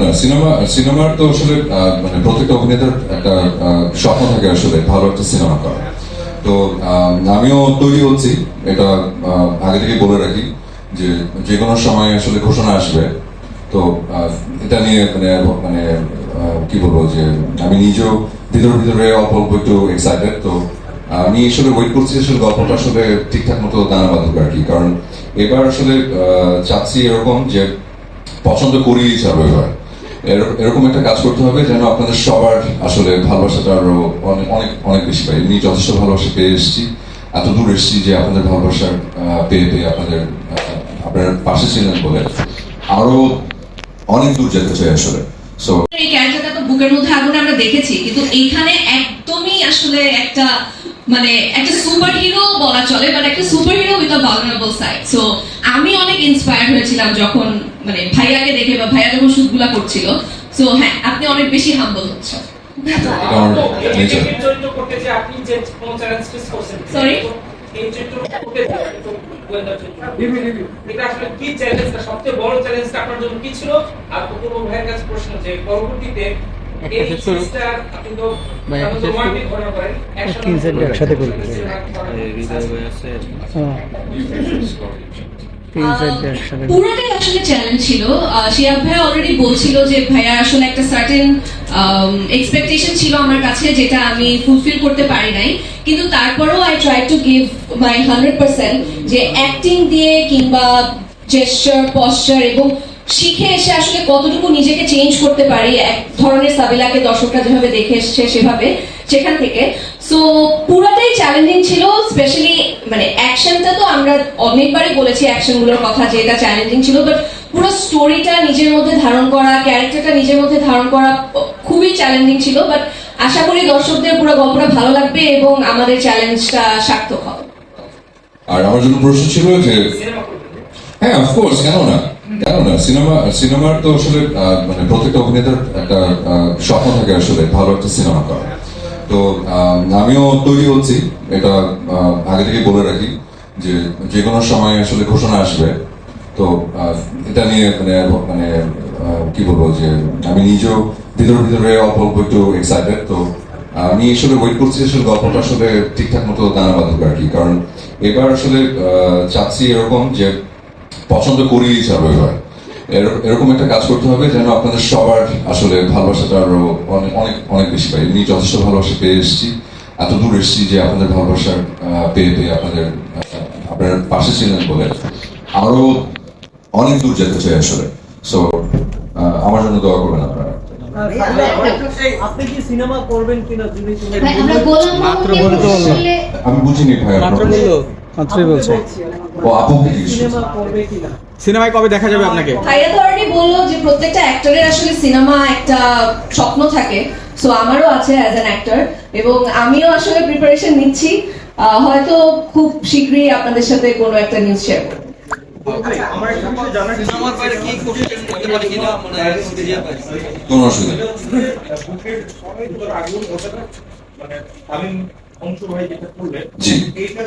না সিনেমা, সিনেমার তো আসলে মানে প্রত্যেকটা অভিনেতার একটা স্বপ্ন থাকে আসলে ভালো একটা সিনেমা করা তো আমিও তৈরি হচ্ছি এটা আগে থেকে বলে রাখি যে যে কোনো সময় আসলে ঘোষণা আসবে। তো এটা নিয়ে মানে মানে কি বলব যে আমি নিজেও ভিতরে ভিতরে অল্প অল্প একটু এক্সাইটেড তো, আমি আসলে ওয়েট করছি আসলে গল্পটা আসলে ঠিকঠাক মতো দানা বাঁধুক আর কি। কারণ এবার আসলে চাচ্ছি এরকম যে পছন্দ করি হিসাবে এর- এরকম একটা কাজ করতে হবে যেন আপনাদের সবার আসলে ভালোবাসাটা আরও অনেক অনেক অনেক বেশি পাই। এমনি যথেষ্ট ভালোবাসা পেয়ে এসেছি। এত দূর এসেছি যে আপনাদের ভালোবাসা পেয়ে পেয়ে আপনাদের আপনার পাশে ছিলেন বলে আরও অনেক দূর যেতে চাই আসলে। এই ক্যারেক্টারটা তো বুকের মধ্যে আগুন আমরা দেখেছি, কিন্তু এইখানে একদমই আসলে একটা মানে একটা সুপার হিরো বলা চলে বাট একটা super hero with a side so আমি অনেক ইন্সপায়ার হয়েছিলাম যখন মানে ভাইয়াকে দেখে বা ভাইয়া যখন শুটগুলা করছিল। সো হ্যাঁ আপনি অনেক বেশি হাম্বল হচ্ছেন সবচেয়ে বড় চ্যালেঞ্জটা আপনার জন্য কি ছিল? আর অপূর্ব ভাইয়ের কাছে প্রশ্ন যে পরবর্তীতে তিন সেট একসাথে। পুরোটাই আসলে চ্যালেঞ্জ ছিল। শিয়াব ভাইয়া অলরেডি বলছিল যে ভাইয়া আসলে একটা সার্টেন এক্সপেকটেশন ছিল আমার কাছে যেটা আমি ফুলফিল করতে পারি নাই। কিন্তু তারপরেও I try to give my hundred percent যে অ্যাক্টিং দিয়ে কিংবা জেস্টার পশ্চার এবং শিখে এসে আসলে কতটুকু নিজেকে চেঞ্জ করতে পারি এক ধরনের সাবিলাকে দর্শকরা যেভাবে দেখে এসছে সেভাবে সেখান থেকে। সো পুরোটাই চ্যালেঞ্জিং ছিল স্পেশালি মানে অ্যাকশনটা তো আমরা অনেকবারই বলেছি অ্যাকশনগুলোর কথা যে এটা চ্যালেঞ্জিং ছিল বাট পুরো স্টোরিটা নিজের মধ্যে ধারণ করা ক্যারেক্টারটা নিজের মধ্যে ধারণ করা খুবই চ্যালেঞ্জিং ছিল বাট আশা করি দর্শকদের পুরো গল্পটা ভালো লাগবে এবং আমাদের চ্যালেঞ্জটা সার্থক হবে। আর আমার জন্য প্রশ্ন ছিল যে হ্যাঁ অফকোর্স কেন না? কেন না? সিনেমা সিনেমার তো আসলে মানে প্রত্যেকটা অভিনেতার একটা স্বপ্ন থাকে আসলে ভালো একটা সিনেমা করা। তো আমিও তৈরি হচ্ছি। এটা আগে থেকে বলে রাখি যে যে কোনো সময় আসলে ঘোষণা আসবে। তো এটা নিয়ে মানে মানে কি বলব যে, আমি নিজেও ভিতরে ভিতরে অল্প অল্প একটু এক্সাইটেড তো, আমি আসলে ওয়েট করছি আসলে গল্পটা আসলে ঠিকঠাক মতো দানা বাঁধুক আর কি। কারণ এবার আসলে চাচ্ছি এরকম যে, পছন্দ করি এবার এর- এরকম একটা কাজ করতে হবে যেন আপনাদের সবার আসলে ভালোবাসাটা আরও অনেক অনেক অনেক বেশি পাই এমনি যথেষ্ট ভালোবাসা পেয়ে এসেছি। এত দূর এসেছি যে আপনাদের ভালোবাসা পেয়ে পেয়ে আপনাদের আপনার পাশে ছিলেন বলে আরও অনেক দূর যেতে চাই আসলে। সো আমার জন্য দোয়া করবেন আপনারা। আমি বুঝিনি ভাই মাত্রই বলছে। ও আপু সিনেমায় কবে দেখা যাবে আপনাকে? ভাইয়া তো অলরেডি বলল যে প্রত্যেকটা অ্যাক্টরের আসলে সিনেমা একটা স্বপ্ন থাকে। সো আমারও আছে অ্যাজ অ্যান অ্যাক্টর এবং আমিও আসলে প্রিপারেশন নিচ্ছি। আহ, হয়তো খুব শীঘ্রই আপনাদের সাথে কোনো একটা নিউজ শেয়ার করব। কিনা মানে অসুবিধা নেই। মানে তামিম অংশ ভাই যেটা করলেন এইটা